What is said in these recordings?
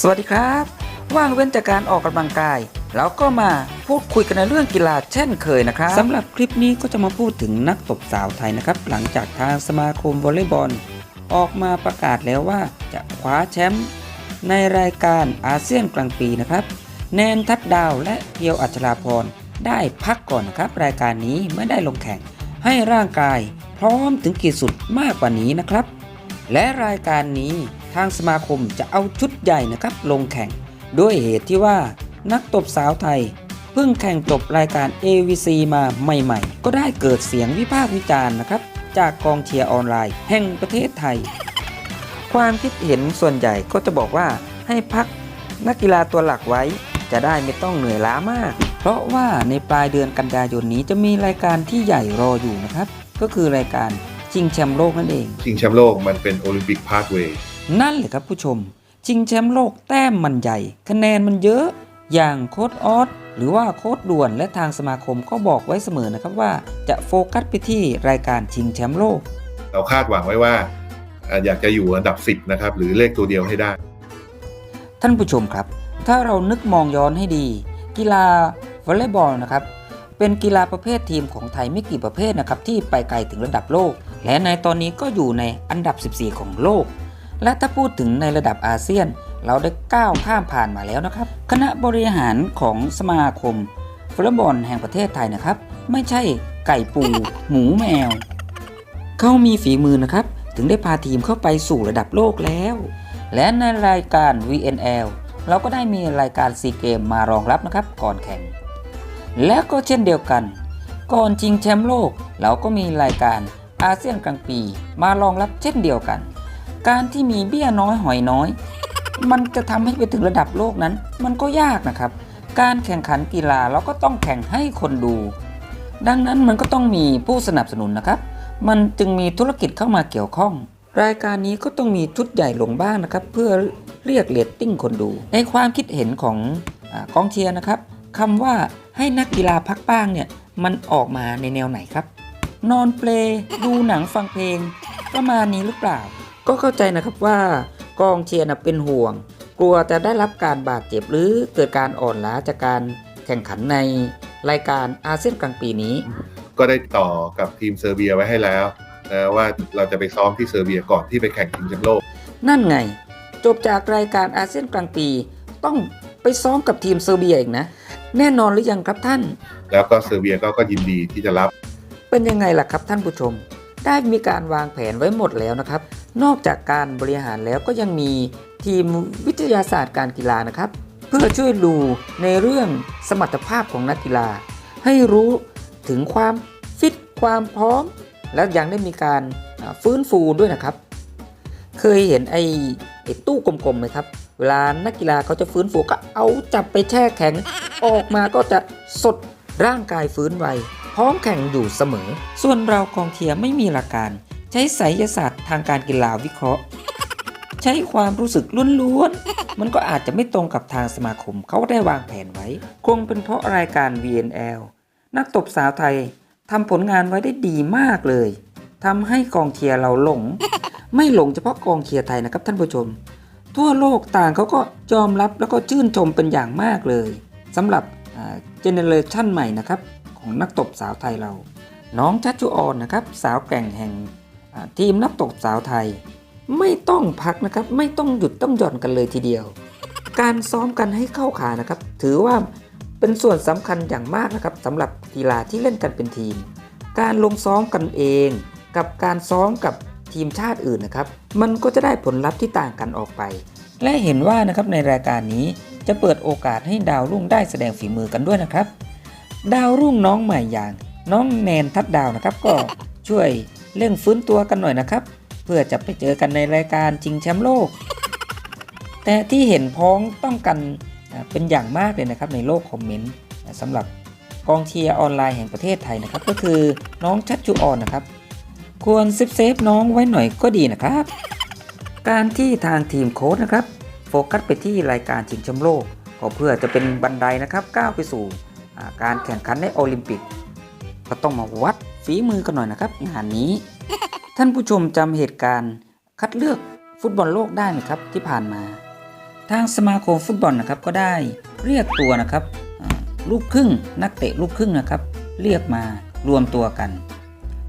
สวัสดีครับ ว่างเว้นจากการออกกำลังกาย แล้วก็มาพูดคุยกันในเรื่องกีฬาเช่นเคยนะครับสำหรับคลิปนี้ก็จะมาพูดถึงนักตบสาวไทยนะครับ หลังจากทางสมาคมวอลเลย์บอล ออกมาประกาศแล้วว่าจะคว้าแชมป์ในรายการอาเซียนกลางปีนะครับ แนนทัดดาวและเพียวอัชราพรได้พักก่อนนะครับ รายการนี้ไม่ได้ลงแข่ง ให้ร่างกายพร้อมถึงขีดสุดมากกว่านี้นะครับ และรายการนี้ ทางสมาคมจะเอาชุดใหญ่นะครับลงแข่ง ด้วยเหตุที่ว่านักตบสาวไทย เพิ่งแข่งจบรายการ AVC มาใหม่ๆ ก็ได้เกิดเสียงวิพากษ์วิจารณ์นะครับ จากกองเชียร์ออนไลน์ แห่งประเทศไทย ความคิดเห็นส่วนใหญ่ก็จะบอกว่าให้พักนักกีฬาตัวหลักไว้ จะได้ไม่ต้องเหนื่อยล้ามาก เพราะว่าในปลายเดือนกันยายนนี้จะมีรายการที่ใหญ่รออยู่นะครับ ก็คือรายการ ชิงแชมป์โลกนั่นเอง ชิงแชมป์โลกมันเป็นโอลิมปิกพาสเวย์นั่นเลยครับผู้ชม ชิงแชมป์โลกแต้มมันใหญ่ คะแนนมันเยอะ อย่างโค้ดออสหรือว่าโค้ดด่วนและทางสมาคมก็บอกไว้เสมอนะครับว่าจะโฟกัสไปที่รายการชิงแชมป์โลก เราคาดหวังไว้ว่าอ่าอยากจะอยู่อันดับ 10 นะครับ หรือเลขตัวเดียวให้ได้ ท่านผู้ชมครับ ถ้าเรานึกมองย้อนให้ดี กีฬาวอลเลย์บอลนะครับเป็นกีฬาประเภททีมของไทยไม่กี่ประเภทนะครับที่ไปไกลถึงระดับโลก และในตอนนี้ก็อยู่ในอันดับ 14 ของโลก และถ้าพูดถึงในระดับอาเซียน เราได้ก้าวข้ามผ่านมาแล้วนะครับ คณะบริหารของสมาคมฟุตบอลแห่งประเทศไทยนะครับ ไม่ใช่ไก่ปู หมูแมว เขามีฝีมือนะครับ ถึงได้พาทีมเข้าไปสู่ระดับโลกแล้ว และในรายการ VNL เราก็ได้มีรายการซีเกมมารองรับนะครับ ก่อนแข่ง และก็เช่นเดียวกัน ก่อนชิงแชมป์โลก เราก็มีรายการ อาเซียนกลางปีมารองรับเช่นเดียวกัน การที่มีเบี้ยน้อยหอยน้อย มันจะทำให้ไปถึงระดับโลกนั้น มันก็ยากนะครับ การแข่งขันกีฬาเราก็ต้องแข่งให้คนดู ดังนั้นมันก็ต้องมีผู้สนับสนุนนะครับ มันจึงมีธุรกิจเข้ามาเกี่ยวข้อง รายการนี้ก็ต้องมีชุดใหญ่ลงบ้างนะครับ เพื่อเรียกเรตติ้งคนดู ในความคิดเห็นของอกองเชียร์นะครับคำว่าให้นักกีฬาพักบ้างเนี่ยมันออกมาในแนวไหนครับ นอนเปลดูหนังฟังเพลง ประมาณนี้หรือเปล่า ก็เข้าใจนะครับว่ากองเชียร์นะเป็นห่วง กลัวจะได้รับการบาดเจ็บหรือเกิดการอ่อนล้าจากการแข่งขันในรายการอาเซียนกลางปีนี้ ก็ได้ต่อกับทีมเซอร์เบียไว้ให้แล้วนะว่าเราจะไปซ้อมที่เซอร์เบียก่อนที่ไปแข่งชิงแชมป์โลก นั่นไง จบจากรายการอาเซียนกลางปี ต้องไปซ้อมกับทีมเซอร์เบียอีกนะ แน่นอนหรือยังครับท่าน แล้วก็เซอร์เบียก็ก็ยินดีที่จะรับ เป็นยังไงล่ะครับท่านผู้ชม ได้มีการวางแผนไว้หมดแล้วนะครับ นอกจากการบริหารแล้วก็ยังมีทีมวิทยาศาสตร์การกีฬานะครับ เพื่อช่วยดูในเรื่องสมรรถภาพของนักกีฬา ให้รู้ถึงความฟิตความพร้อม และยังได้มีการฟื้นฟูด้วยนะครับ เคยเห็นไอ้ไอ้ตู้กลมๆไหมครับ เวลานักกีฬาเขาจะฟื้นฟูก็เอาจับไปแช่แข็ง ออกมาก็จะสดร่างกายฟื้นไว พร้อมแข่งอยู่เสมอ ส่วนเรากองเชียไม่มีหลักการ ใช้ไสยศาสตร์ทางการกีฬาวิเคราะห์ ใช้ความรู้สึกล้วนๆ มันก็อาจจะไม่ตรงกับทางสมาคมเขาได้วางแผนไว้ คงเป็นเพราะรายการ VNL นักตบสาวไทยทำผลงานไว้ได้ดีมากเลยทำให้กองเชียร์เราหลง ไม่หลงเฉพาะกองเชียร์ไทยนะครับท่านผู้ชม ทั่วโลกต่างเขาก็ยอมรับแล้วก็ชื่นชมเป็นอย่างมากเลยสำหรับเจเนเรชันใหม่นะครับ ของนักตบสาวไทยเรา น้องชัชชุออนนะครับ สาวแกร่งแห่งทีมนักตบสาวไทย ไม่ต้องพักนะครับ ไม่ต้องหยุดต้องหย่อนกันเลยทีเดียว การซ้อมกันให้เข้าขานะครับ ถือว่าเป็นส่วนสำคัญอย่างมากนะครับสำหรับกีฬาที่เล่นกันเป็นทีม การลงซ้อมกันเอง กับการซ้อมกับทีมชาติอื่นนะครับ มันก็จะได้ผลลัพธ์ที่ต่างกันออกไป และเห็นว่านะครับในรายการนี้จะเปิดโอกาสให้ดาวรุ่งได้แสดงฝีมือกันด้วยนะครับ ดาวรุ่งน้องใหม่อย่าง น้องแนนทัดดาวนะครับ ก็ช่วยเร่งฟื้นตัวกันหน่อยนะครับ เพื่อจะไปเจอกันในรายการชิงแชมป์โลก แต่ที่เห็นพ้องต้องกันเป็นอย่างมากเลยนะครับในโลกคอมเมนต์สำหรับกองเชียร์ออนไลน์แห่งประเทศไทยนะครับ ก็คือน้องชัดจูออนนะครับ ควรเซฟเซฟน้องไว้หน่อยก็ดีนะครับ การที่ทางทีมโค้ชนะครับ โฟกัสไปที่รายการชิงแชมป์โลก ก็เพื่อจะเป็นบันไดนะครับก้าวไปสู่ การแข่งขันในโอลิมปิก ก็ต้องมาวัดฝีมือกันหน่อยนะครับ งานนี้ ท่านผู้ชมจำเหตุการณ์คัดเลือกฟุตบอลโลกได้ไหมครับที่ผ่านมา ทางสมาคมฟุตบอลนะครับก็ได้เรียกตัวนะครับอ่าลูกครึ่งนักเตะลูกครึ่งนะครับ เรียกมารวมตัวกัน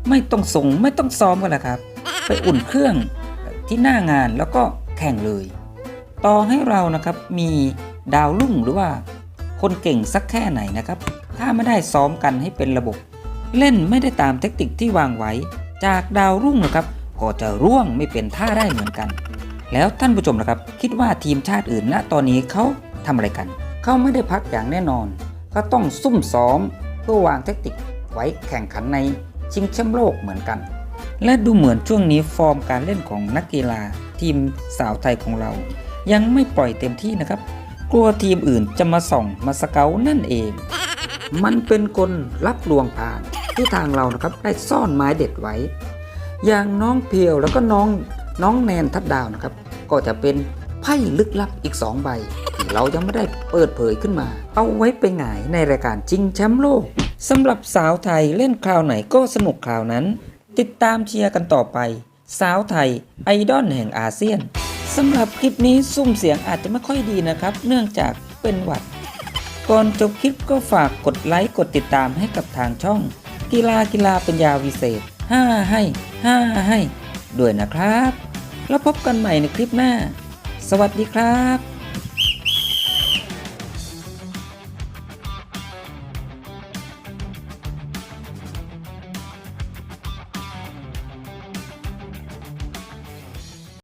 ไม่ต้องส่งไม่ต้องซ้อมกันละครับ ไปอุ่นเครื่องที่หน้างานแล้วก็แข่งเลย ต่อให้เรานะครับมีดาวรุ่งหรือว่า คนเก่งสักแค่ไหนนะครับ ถ้าไม่ได้ซ้อมกันให้เป็นระบบ เล่นไม่ได้ตามเทคนิคที่วางไว้ จากดาวรุ่งนะครับก็จะร่วงไม่เป็นท่าได้เหมือนกัน แล้วท่านผู้ชมนะครับ คิดว่าทีมชาติอื่นณตอนนี้เขาทำอะไรกัน เขาไม่ได้พักอย่างแน่นอน ก็ต้องซุ่มซ้อมเพื่อวางเทคนิคไว้แข่งขันในชิงแชมป์โลกเหมือนกัน และดูเหมือนช่วงนี้ฟอร์มการเล่นของนักกีฬาทีมสาวไทยของเรา ยังไม่ปล่อยเต็มที่นะครับ กลัวทีมอื่นจะมาส่องมาสเกานั่นเอง มันเป็นกลรับลวงผ่านที่ทางเรานะครับได้ซ่อนไม้เด็ดไว้ อย่างน้องเพียวแล้วก็น้องน้องแนนทัดดาวนะครับ ก็จะเป็นไพ่ลึกลับอีก 2 ใบที่เรายังไม่ได้เปิดเผยขึ้นมา เอาไว้ไปหงายในรายการจริงแชมป์โลกสำหรับสาวไทยเล่นคราวไหนก็สนุกคราวนั้น ติดตามเชียร์กันต่อไป สาวไทยไอดอลแห่งอาเซียน สำหรับคลิปนี้ซุ้มเสียงอาจจะไม่ค่อยดีนะครับ เนื่องจากเป็นหวัด ก่อนจบคลิปก็ฝากกดไลค์กดติดตามให้กับทางช่อง กีฬากีฬาปัญญาวิเศษ 5 ให้ 5 ให้ ด้วยนะครับ แล้วพบกันใหม่ในคลิปหน้า สวัสดีครับ